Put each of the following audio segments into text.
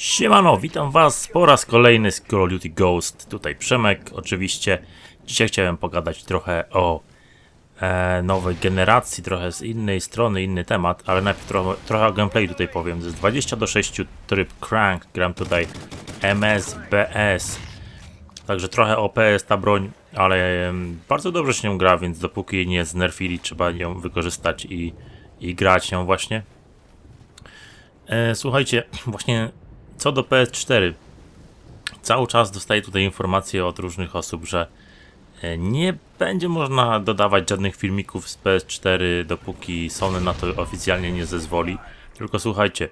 Siemano, witam was po raz kolejny z Call of Duty Ghost. Tutaj Przemek, oczywiście. Dzisiaj chciałem pogadać trochę o e, nowej generacji, trochę z innej strony, inny temat, ale najpierw trochę, trochę o gameplay tutaj powiem. Jest 20 do 6 tryb Crank, gram tutaj MS, BS. Także trochę OP ta broń, ale bardzo dobrze się nią gra, więc dopóki jej nie znerfili, trzeba ją wykorzystać i, i grać nią właśnie. E, słuchajcie, właśnie co do PS4, cały czas dostaję tutaj informacje od różnych osób, że e, nie będzie można dodawać żadnych filmików z PS4, dopóki Sony na to oficjalnie nie zezwoli. Tylko słuchajcie,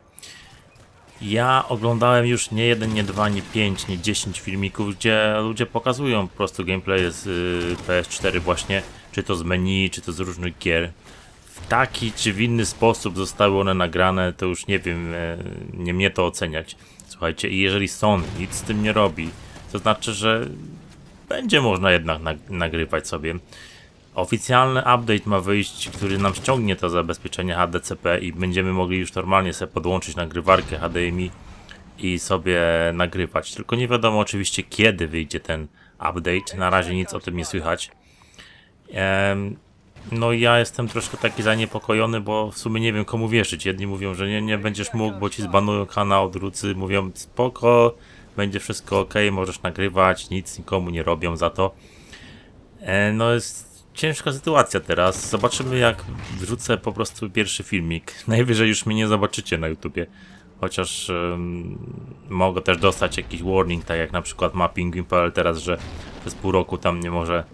ja oglądałem już nie jeden, nie dwa, nie pięć, nie dziesięć filmików, gdzie ludzie pokazują po prostu gameplay z y, PS4 właśnie, czy to z menu, czy to z różnych gier. W taki czy w inny sposób zostały one nagrane, to już nie wiem, e, nie mnie to oceniać. Słuchajcie, i jeżeli Sony nic z tym nie robi, to znaczy, że będzie można jednak nag- nagrywać sobie. Oficjalny update ma wyjść, który nam ściągnie to zabezpieczenie HDCP i będziemy mogli już normalnie sobie podłączyć nagrywarkę HDMI i sobie nagrywać. Tylko nie wiadomo oczywiście kiedy wyjdzie ten update. Na razie nic o tym nie słychać. No ja jestem troszkę taki zaniepokojony, bo w sumie nie wiem komu wierzyć. Jedni mówią, że nie, nie będziesz mógł, bo ci zbanują kanał, drudzy mówią spoko, będzie wszystko ok, możesz nagrywać, nic nikomu nie robią za to. E, no jest ciężka sytuacja teraz. Zobaczymy jak wrzucę po prostu pierwszy filmik. Najwyżej już mnie nie zobaczycie na YouTubie. Chociaż em, mogę też dostać jakiś warning, tak jak na przykład ma Penguin.pl teraz, że przez pół roku tam nie może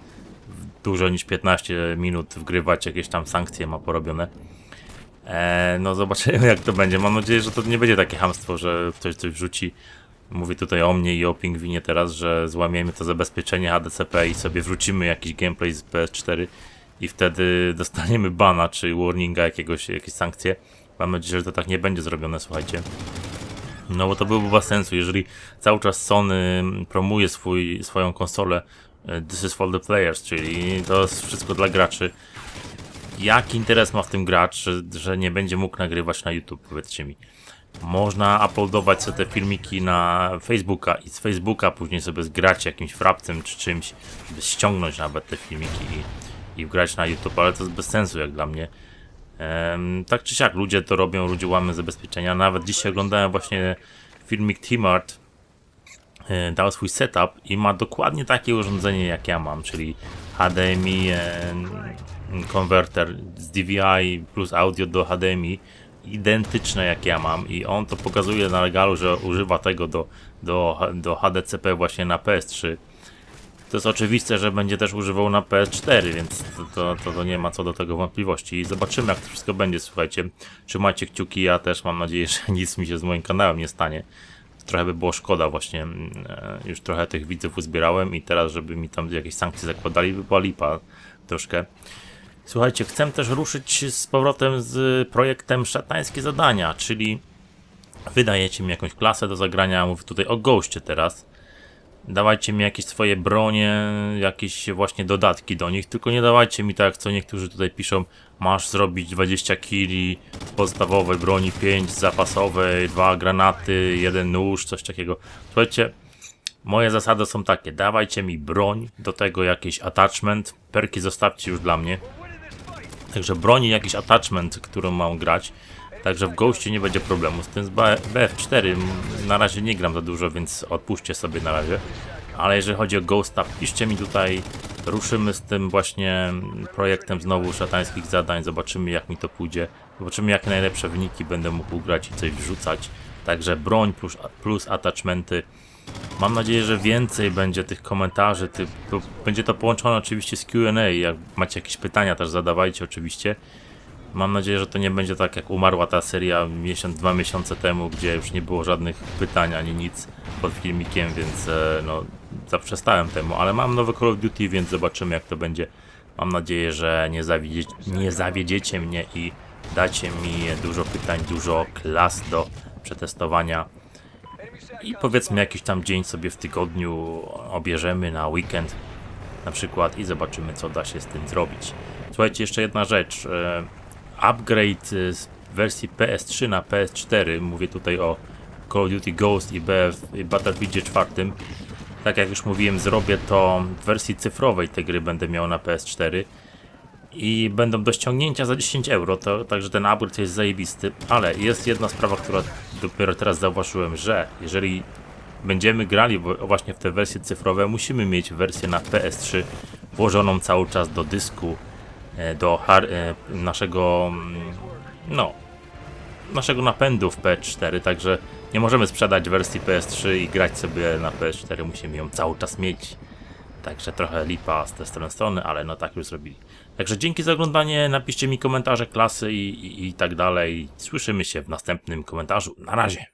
dużo niż 15 minut wgrywać, jakieś tam sankcje ma porobione. E, no zobaczymy jak to będzie. Mam nadzieję, że to nie będzie takie hamstwo, że ktoś coś wrzuci. Mówię tutaj o mnie i o Pingwinie teraz, że złamiemy to zabezpieczenie HDCP i sobie wrzucimy jakiś gameplay z PS4 i wtedy dostaniemy bana czy warninga jakiegoś, jakieś sankcje. Mam nadzieję, że to tak nie będzie zrobione, słuchajcie. No bo to byłoby bez sensu, jeżeli cały czas Sony promuje swój, swoją konsolę This is for the players, czyli to jest wszystko dla graczy. Jaki interes ma w tym gracz, że, nie będzie mógł nagrywać na YouTube, powiedzcie mi. Można uploadować sobie te filmiki na Facebooka i z Facebooka później sobie zgrać jakimś frapcem czy czymś, by ściągnąć nawet te filmiki i, i wgrać na YouTube, ale to jest bez sensu jak dla mnie. Em, tak czy siak, ludzie to robią, ludzie łamią zabezpieczenia. Nawet dzisiaj oglądałem właśnie filmik T-Mart, e, dał swój setup i ma dokładnie takie urządzenie jak ja mam, czyli HDMI e, konwerter z DVI plus audio do HDMI identyczne jak ja mam i on to pokazuje na legalu, że używa tego do, do, do HDCP właśnie na PS3 to jest oczywiste, że będzie też używał na PS4, więc to, to, to, to nie ma co do tego wątpliwości. I zobaczymy, jak to wszystko będzie. Słuchajcie, trzymajcie kciuki. Ja też mam nadzieję, że nic mi się z moim kanałem nie stanie. Trochę by było szkoda, właśnie. mm, e, Już trochę tych widzów uzbierałem i teraz, żeby mi tam jakieś sankcje zakładali, by była lipa troszkę. Słuchajcie, chcę też ruszyć z powrotem z projektem Szatańskie Zadania, czyli wydajecie mi jakąś klasę do zagrania. Mówię tutaj o Ghoście teraz dawajcie mi jakieś swoje bronie, jakieś właśnie dodatki do nich, tylko nie dawajcie mi tak, co niektórzy tutaj piszą, masz zrobić 20 kili podstawowej broni, 5 zapasowej, 2 granaty, jeden nóż, coś takiego. Słuchajcie, moje zasady są takie, dawajcie mi broń, do tego jakiś attachment, perki zostawcie już dla mnie. Także broni jakiś attachment, którą mam grać. Także w Ghoście nie będzie problemu. Z tym z B- BF4 na razie nie gram za dużo, więc odpuśćcie sobie na razie. Ale jeżeli chodzi o Ghosta, piszcie mi tutaj. Ruszymy z tym właśnie projektem znowu szatańskich zadań. Zobaczymy jak mi to pójdzie. Zobaczymy jakie najlepsze wyniki będę mógł grać i coś wrzucać. Także broń plus, plus attachmenty. Mam nadzieję, że więcej będzie tych komentarzy. Będzie to połączone oczywiście z QA. Jak macie jakieś pytania, też zadawajcie oczywiście. Mam nadzieję, że to nie będzie tak jak umarła ta seria miesiąc, dwa miesiące temu, gdzie już nie było żadnych pytań ani nic pod filmikiem, więc e, no zaprzestałem temu, ale mam nowy Call of Duty, więc zobaczymy jak to będzie. Mam nadzieję, że nie, zawiedzie, nie zawiedziecie mnie i dacie mi dużo pytań, dużo klas do przetestowania. I powiedzmy jakiś tam dzień sobie w tygodniu obierzemy na weekend na przykład i zobaczymy co da się z tym zrobić. Słuchajcie, jeszcze jedna rzecz. Upgrade e, z wersji PS3 na PS4, mówię tutaj o Call of Duty Ghost i, BF, i Battlefieldzie 4. Tak jak już mówiłem, zrobię to w wersji cyfrowej tej gry będę miał na PS4 i będą do ściągnięcia za 10 euro, to, także ten upgrade jest zajebisty, ale jest jedna sprawa, która dopiero teraz zauważyłem, że jeżeli będziemy grali właśnie w te wersje cyfrowe, musimy mieć wersję na PS3 włożoną cały czas do dysku, do har- e, naszego, mm, no, naszego napędu w PS4, także nie możemy sprzedać wersji PS3 i grać sobie na PS4, musimy ją cały czas mieć. Także trochę lipa z tej strony, strony, ale no tak już zrobili. Także dzięki za oglądanie, napiszcie mi komentarze klasy i, i, i tak dalej. Słyszymy się w następnym komentarzu. Na razie.